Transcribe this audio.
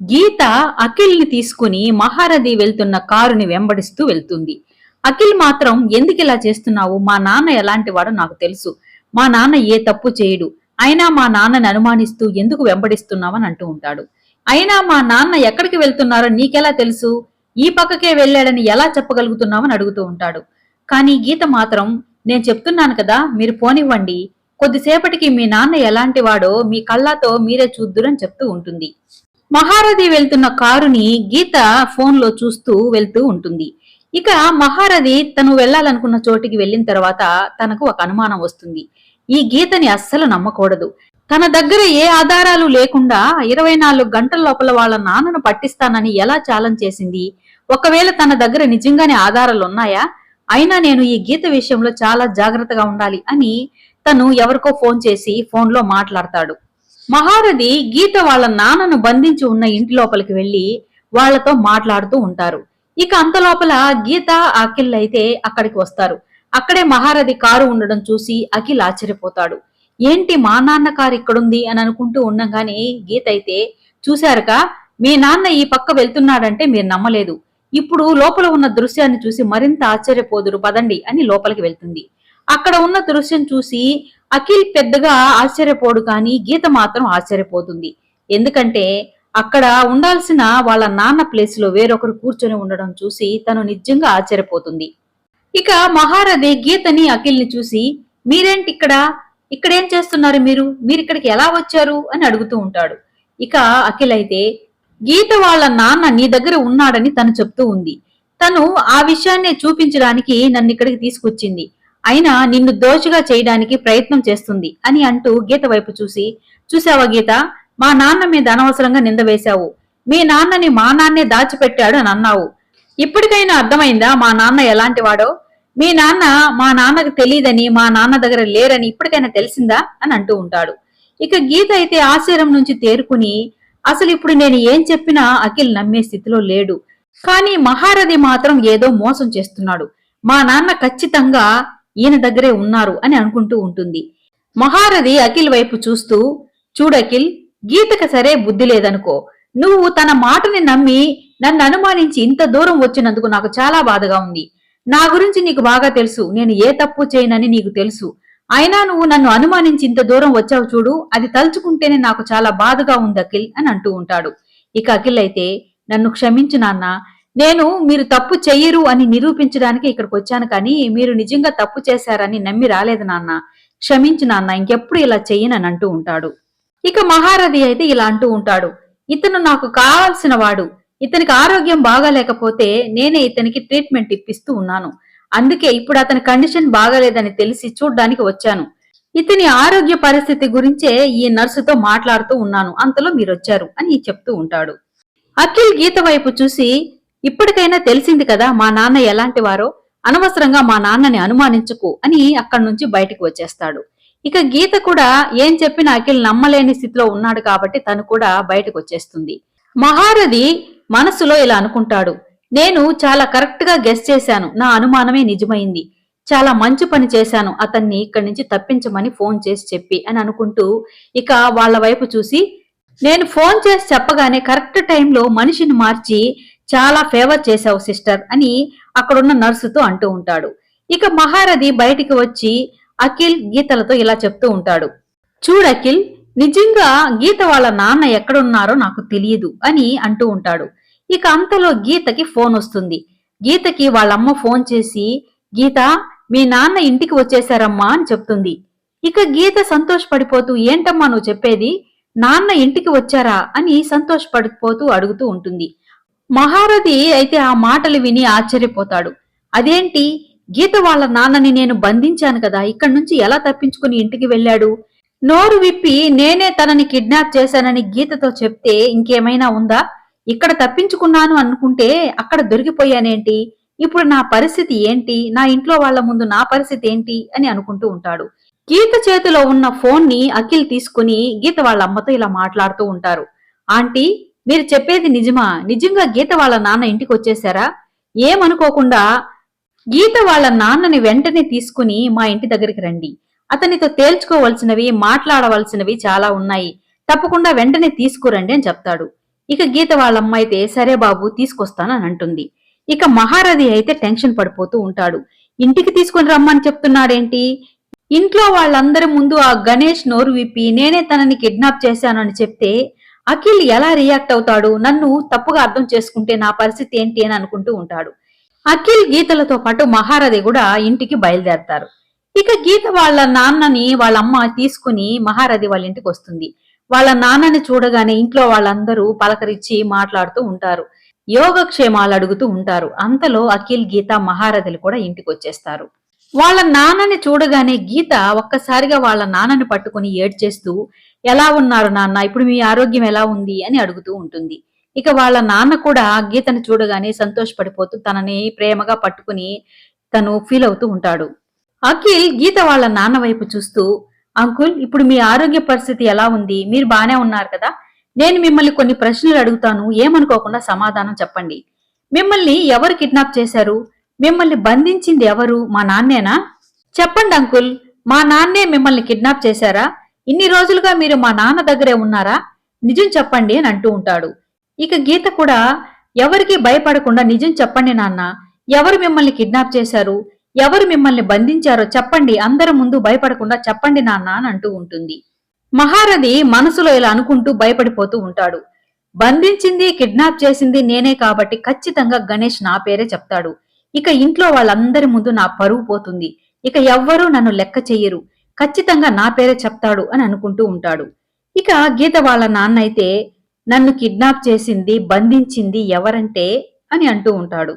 గీత అఖిల్ని తీసుకుని మహారథి వెళ్తున్న కారుని వెంబడిస్తూ వెళ్తుంది. అఖిల్ మాత్రం ఎందుకు ఇలా చేస్తున్నావు? మా నాన్న ఎలాంటి వాడో నాకు తెలుసు. మా నాన్న ఏ తప్పు చేయడు. అయినా మా నాన్నని అనుమానిస్తూ ఎందుకు వెంబడిస్తున్నావని అంటూ ఉంటాడు. అయినా మా నాన్న ఎక్కడికి వెళ్తున్నారో నీకెలా తెలుసు? ఈ పక్కకే వెళ్ళాడని ఎలా చెప్పగలుగుతున్నావని అడుగుతూ ఉంటాడు. కానీ గీత మాత్రం నేను చెప్తున్నాను కదా మీరు పోనివ్వండి. కొద్దిసేపటికి మీ నాన్న ఎలాంటి వాడో మీ కళ్ళతో మీరే చూద్దురని చెప్తూ ఉంటుంది. మహారథి వెళ్తున్న కారుని గీత ఫోన్లో చూస్తూ వెళ్తూ ఉంటుంది. ఇక మహారథి తను వెళ్ళాలనుకున్న చోటికి వెళ్ళిన తర్వాత తనకు ఒక అనుమానం వస్తుంది. ఈ గీతని అస్సలు నమ్మకూడదు. తన దగ్గర ఏ ఆధారాలు లేకుండా ఇరవై నాలుగు గంటల లోపల వాళ్ళ నాన్నను పట్టిస్తానని ఎలా ఛాలెంజ్ చేసింది? ఒకవేళ తన దగ్గర నిజంగానే ఆధారాలు ఉన్నాయా? అయినా నేను ఈ గీత విషయంలో చాలా జాగ్రత్తగా ఉండాలి అని తను ఎవరికో ఫోన్ చేసి ఫోన్లో మాట్లాడతాడు. మహారథి గీత వాళ్ళ నాన్నను బంధించి ఉన్న ఇంటి లోపలికి వెళ్ళి వాళ్ళతో మాట్లాడుతూ ఉంటారు. ఇక అంత లోపల గీత అఖిల్ అయితే అక్కడికి వస్తారు. అక్కడే మహారథి కారు ఉండడం చూసి అఖిల్ ఆశ్చర్యపోతాడు. ఏంటి మా నాన్న కారు ఇక్కడుంది? అని అనుకుంటూ ఉండగానే గీత అయితే చూశారుగా మీ నాన్న ఈ పక్క వెళ్తున్నాడంటే మీరు నమ్మలేదు. ఇప్పుడు లోపల ఉన్న దృశ్యాన్ని చూసి మరింత ఆశ్చర్యపోదురు పదండి అని లోపలికి వెళ్తుంది. అక్కడ ఉన్న దృశ్యం చూసి అఖిల్ పెద్దగా ఆశ్చర్యపోడు కానీ గీత మాత్రం ఆశ్చర్యపోతుంది. ఎందుకంటే అక్కడ ఉండాల్సిన వాళ్ళ నాన్న ప్లేస్లో వేరొకరు కూర్చొని ఉండడం చూసి తను నిజంగా ఆశ్చర్యపోతుంది. ఇక మహారథి గీతని అఖిల్ని చూసి మీరేంటి ఇక్కడ? ఇక్కడేం చేస్తున్నారు మీరు? మీరు ఇక్కడికి ఎలా వచ్చారు? అని అడుగుతూ ఉంటాడు. ఇక అఖిల్ అయితే గీత వాళ్ళ నాన్న నీ దగ్గర ఉన్నాడని తను చెప్తూ ఉంది. తను ఆ విషయాన్ని చూపించడానికి నన్ను ఇక్కడికి తీసుకొచ్చింది. అయినా నిన్ను దోషిగా చేయడానికి ప్రయత్నం చేస్తుంది అని అంటూ గీత వైపు చూసి చూసావా గీత? మా నాన్న మీద అనవసరంగా నింద వేశావు. మీ నాన్నని మా నాన్నే దాచిపెట్టాడు అని అన్నావు. ఇప్పటికైనా అర్థమైందా మా నాన్న ఎలాంటి వాడో? మీ నాన్న మా నాన్నకు తెలియదని మా నాన్న దగ్గర లేరని ఇప్పటికైనా తెలిసిందా అని అంటూ ఉంటాడు. ఇక గీత అయితే ఆశ్చర్యం నుంచి తేరుకుని అసలు ఇప్పుడు నేను ఏం చెప్పినా అఖిల్ నమ్మే స్థితిలో లేడు. కానీ మహారథి మాత్రం ఏదో మోసం చేస్తున్నాడు. మా నాన్న ఖచ్చితంగా ఈయన దగ్గరే ఉన్నారు అని అనుకుంటూ ఉంటుంది. మహారథి అఖిల్ వైపు చూస్తూ చూడఖిల్ గీతకు సరే బుద్ధి లేదనుకో. నువ్వు తన మాటని నమ్మి నన్ను అనుమానించి ఇంత దూరం వచ్చినందుకు నాకు చాలా బాధగా ఉంది. నా గురించి నీకు బాగా తెలుసు. నేను ఏ తప్పు చేయనని నీకు తెలుసు. అయినా నువ్వు నన్ను అనుమానించి ఇంత దూరం వచ్చావు చూడు. అది తలుచుకుంటేనే నాకు చాలా బాధగా ఉంది అఖిల్ అని అంటూ ఉంటాడు. ఇక అఖిల్ అయితే నన్ను క్షమించు నాన్న. నేను మీరు తప్పు చెయ్యరు అని నిరూపించడానికి ఇక్కడికి వచ్చాను కానీ మీరు నిజంగా తప్పు చేశారని నమ్మి రాలేదు నాన్న. క్షమించు నాన్న ఇంకెప్పుడు ఇలా చెయ్యనని అంటూ ఉంటాడు. ఇక మహారథి అయితే ఇలా అంటూ ఉంటాడు. ఇతను నాకు కావాల్సిన వాడు. ఇతనికి ఆరోగ్యం బాగాలేకపోతే నేనే ఇతనికి ట్రీట్మెంట్ ఇప్పిస్తూ ఉన్నాను. అందుకే ఇప్పుడు అతని కండిషన్ బాగాలేదని తెలిసి చూడ్డానికి వచ్చాను. ఇతని ఆరోగ్య పరిస్థితి గురించే ఈ నర్సుతో మాట్లాడుతూ ఉన్నాను. అంతలో మీరొచ్చారు అని చెప్తూ ఉంటాడు. అఖిల్ గీత వైపు చూసి ఇప్పటికైనా తెలిసింది కదా మా నాన్న ఎలాంటి వారో? అనవసరంగా మా నాన్నని అనుమానించుకు అని అక్కడి నుంచి బయటికి వచ్చేస్తాడు. ఇక గీత కూడా ఏం చెప్పినా అఖిల్ నమ్మలేని స్థితిలో ఉన్నాడు కాబట్టి తను కూడా బయటకు వచ్చేస్తుంది. మహారథి మనసులో ఇలా అనుకుంటాడు. నేను చాలా కరెక్ట్గా గెస్ చేశాను. నా అనుమానమే నిజమైంది. చాలా మంచి పని చేశాను. అతన్ని ఇక్కడి నుంచి తప్పించమని ఫోన్ చేసి చెప్పి అని అనుకుంటూ ఇక వాళ్ళ వైపు చూసి నేను ఫోన్ చేసి చెప్పగానే కరెక్ట్ టైంలో మనిషిని మార్చి చాలా ఫేవర్ చేశావు సిస్టర్ అని అక్కడున్న నర్సుతో అంటూ ఉంటాడు. ఇక మహారథి బయటికి వచ్చి అఖిల్ గీతలతో ఇలా చెప్తూ ఉంటాడు. చూడు అఖిల్ నిజంగా గీత వాళ్ళ నాన్న ఎక్కడున్నారో నాకు తెలియదు అని అంటూ ఉంటాడు. ఇక అంతలో గీతకి ఫోన్ వస్తుంది. గీతకి వాళ్ళమ్మ ఫోన్ చేసి గీత మీ నాన్న ఇంటికి వచ్చేశారమ్మా అని చెప్తుంది. ఇక గీత సంతోషపడిపోతూ ఏంటమ్మా నువ్వు చెప్పేది? నాన్న ఇంటికి వచ్చారా? అని సంతోషపడిపోతూ అడుగుతూ ఉంటుంది. మహారథి అయితే ఆ మాటలు విని ఆశ్చర్యపోతాడు. అదేంటి? గీత వాళ్ళ నాన్నని నేను బంధించాను కదా ఇక్కడి నుంచి ఎలా తప్పించుకుని ఇంటికి వెళ్ళాడు? నోరు విప్పి నేనే తనని కిడ్నాప్ చేశానని గీతతో చెప్తే ఇంకేమైనా ఉందా? ఇక్కడ తప్పించుకున్నాను అనుకుంటే అక్కడ దొరికిపోయానేంటి? ఇప్పుడు నా పరిస్థితి ఏంటి? నా ఇంట్లో వాళ్ళ ముందు నా పరిస్థితి ఏంటి? అని అనుకుంటూ ఉంటాడు. గీత చేతిలో ఉన్న ఫోన్ని అఖిల్ తీసుకుని గీత వాళ్ళ అమ్మతో ఇలా మాట్లాడుతూ ఉంటారు. ఆంటీ మీరు చెప్పేది నిజమా? నిజంగా గీత వాళ్ళ నాన్న ఇంటికి వచ్చేసారా ఏమనుకోకుండా గీత వాళ్ళ నాన్నని వెంటనే తీసుకుని మా ఇంటి దగ్గరికి రండి. అతనితో తేల్చుకోవలసినవి మాట్లాడవలసినవి చాలా ఉన్నాయి. తప్పకుండా వెంటనే తీసుకురండి అని చెప్తాడు. ఇక గీత వాళ్ళమ్మ అయితే సరే బాబు తీసుకొస్తానని అంటుంది. ఇక మహారథి అయితే టెన్షన్ పడిపోతూ ఉంటాడు. ఇంటికి తీసుకొని రమ్మని చెప్తున్నాడేంటి? ఇంట్లో వాళ్ళందరి ముందు ఆ గణేష్ నోరు విప్పి నేనే తనని కిడ్నాప్ చేశాను అని చెప్తే అఖిల్ ఎలా రియాక్ట్ అవుతాడు? నన్ను తప్పుగా అర్థం చేసుకుంటే నా పరిస్థితి ఏంటి అని అనుకుంటూ ఉంటాడు. అఖిల్ గీతలతో పాటు మహారథి కూడా ఇంటికి బయలుదేరతారు. ఇక గీత వాళ్ళ నాన్నని వాళ్ళ అమ్మ తీసుకుని మహారథి వాళ్ళ ఇంటికి వస్తుంది. వాళ్ళ నాన్నని చూడగానే ఇంట్లో వాళ్ళందరూ పలకరించి మాట్లాడుతూ ఉంటారు. యోగక్షేమాలు అడుగుతూ ఉంటారు. అంతలో అఖిల్ గీత మహారథులు కూడా ఇంటికి వచ్చేస్తారు. వాళ్ళ నాన్నని చూడగానే గీత ఒక్కసారిగా వాళ్ళ నాన్నని పట్టుకుని ఏడ్చేస్తూ ఎలా ఉన్నారు నాన్న? ఇప్పుడు మీ ఆరోగ్యం ఎలా ఉంది? అని అడుగుతూ ఉంటుంది. ఇక వాళ్ళ నాన్న కూడా గీతను చూడగానే సంతోషపడిపోతూ తనని ప్రేమగా పట్టుకుని తను ఫీల్ అవుతూ ఉంటాడు. అఖిల్ గీత వాళ్ళ నాన్న వైపు చూస్తూ అంకుల్ ఇప్పుడు మీ ఆరోగ్య పరిస్థితి ఎలా ఉంది? మీరు బానే ఉన్నారు కదా? నేను మిమ్మల్ని కొన్ని ప్రశ్నలు అడుగుతాను. ఏమనుకోకుండా సమాధానం చెప్పండి. మిమ్మల్ని ఎవరు కిడ్నాప్ చేశారు? మిమ్మల్ని బంధించింది ఎవరు? మా నాన్నేనా? చెప్పండి అంకుల్ మా నాన్నే మిమ్మల్ని కిడ్నాప్ చేశారా? ఇన్ని రోజులుగా మీరు మా నాన్న దగ్గరే ఉన్నారా? నిజం చెప్పండి అని అంటూ ఉంటాడు. ఇక గీత కూడా ఎవరికి భయపడకుండా నిజం చెప్పండి నాన్న ఎవరు మిమ్మల్ని కిడ్నాప్ చేశారు? ఎవరు మిమ్మల్ని బంధించారో చెప్పండి అందరి ముందు భయపడకుండా చెప్పండి నాన్న అని అంటూ ఉంటుంది. మహారథి మనసులో ఇలా అనుకుంటూ భయపడిపోతూ ఉంటాడు. బంధించింది కిడ్నాప్ చేసింది నేనే కాబట్టి ఖచ్చితంగా గణేష్ నా పేరే చెప్తాడు. ఇక ఇంట్లో వాళ్ళందరి ముందు నా పరువు పోతుంది. ఇక ఎవ్వరూ నన్ను లెక్క చెయ్యరు. ఖచ్చితంగా నా పేరే చెప్తాడు అని అనుకుంటూ ఉంటాడు. ఇక గీత వాళ్ళ నాన్న అయితే నన్ను కిడ్నాప్ చేసింది బంధించింది ఎవరంటే అని అంటూ ఉంటాడు.